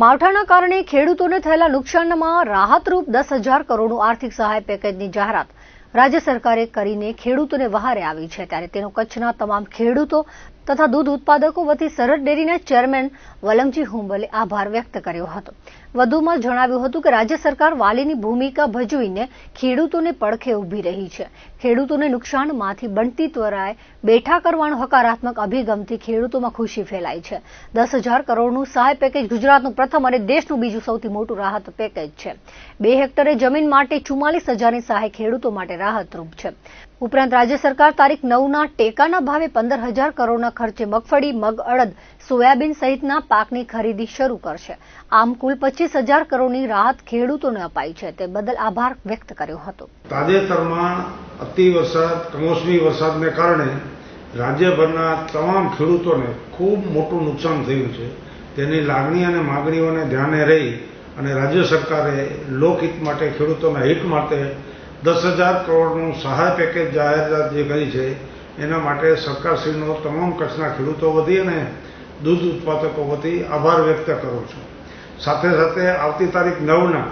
માવઠાના કારણે ખેડૂતોને થયેલા નુકસાનમાં રાહતરૂપ દસ હજાર કરોડનું આર્થિક સહાય પેકેજની જાહેરાત રાજ્ય સરકારે કરીને ખેડૂતોને વહારે આવી છે. ત્યારે તેનો કચ્છના તમામ ખેડૂતો તથા દૂધ ઉત્પાદકો વતી સરહદ ડેરીના ચેરમેન વલમજી હુંબલે આભાર વ્યક્ત કર્યો હતો. વધુમાં જણાવ્યું હતું કે રાજ્ય સરકાર વાલીની ભૂમિકા ભજવીને ખેડૂતોને પડખે ઊભી રહી છે. ખેડૂતોને નુકસાનમાંથી બનતી ત્વરાએ બેઠા કરવાનો હકારાત્મક અભિગમથી ખેડૂતોમાં ખુશી ફેલાઈ છે. દસ હજાર કરોડનું સહાય પેકેજ ગુજરાતનું પ્રથમ અને દેશનું બીજું સૌથી મોટું રાહત પેકેજ છે. બે હેક્ટરે જમીન માટે ચુમ્માલીસ હજારની સહાય ખેડૂતો માટે રાહતરૂપ છે. ઉપરાંત રાજ્ય સરકાર તારીખ નવના ટેકાના ભાવે પંદર હજાર કરોડના ખર્ચે મગફળી, મગ, અડદ, સોયાબીન સહિતના પાકની ખરીદી શરૂ કરશે. આમ કુલ પચીસ હજાર કરોડની રાહત ખેડૂતોને અપાઈ છે. તે બદલ આભાર વ્યક્ત કર્યો હતો. તાજેતરમાં અતિ વરસાદ, કમોસમી વરસાદને કારણે રાજ્યભરના તમામ ખેડૂતોને ખૂબ મોટું નુકસાન થયું છે. તેની લાગણી અને માગણીઓને ધ્યાને રહી અને રાજ્ય સરકારે લોકહિત માટે ખેડૂતોના હિત માટે દસ હજાર કરોડનું સહાય પેકેજ જાહેરાત જે કરી છે એના માટે સરકારશ્રીનો તમામ કચ્છના ખેડૂતો વતી અને દૂધ ઉત્પાદકો વતી આભાર વ્યક્ત કરું છું. સાથે સાથે આવતી તારીખ નવના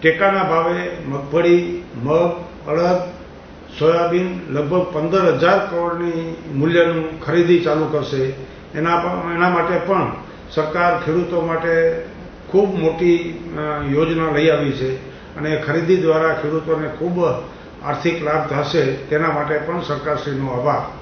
ટેકાના ભાવે મગફળી, મગ, અડદ, સોયાબીન લગભગ પંદર હજાર કરોડની મૂલ્યનું ખરીદી ચાલુ કરશે. એના એના માટે પણ સરકાર ખેડૂતો માટે ખૂબ મોટી યોજના લઈ આવી છે. અને ખરીદી દ્વારા ખેડૂતોને ખૂબ આર્થિક લાભ થશે તેના માટે પણ સરકારશ્રીનો આભાર.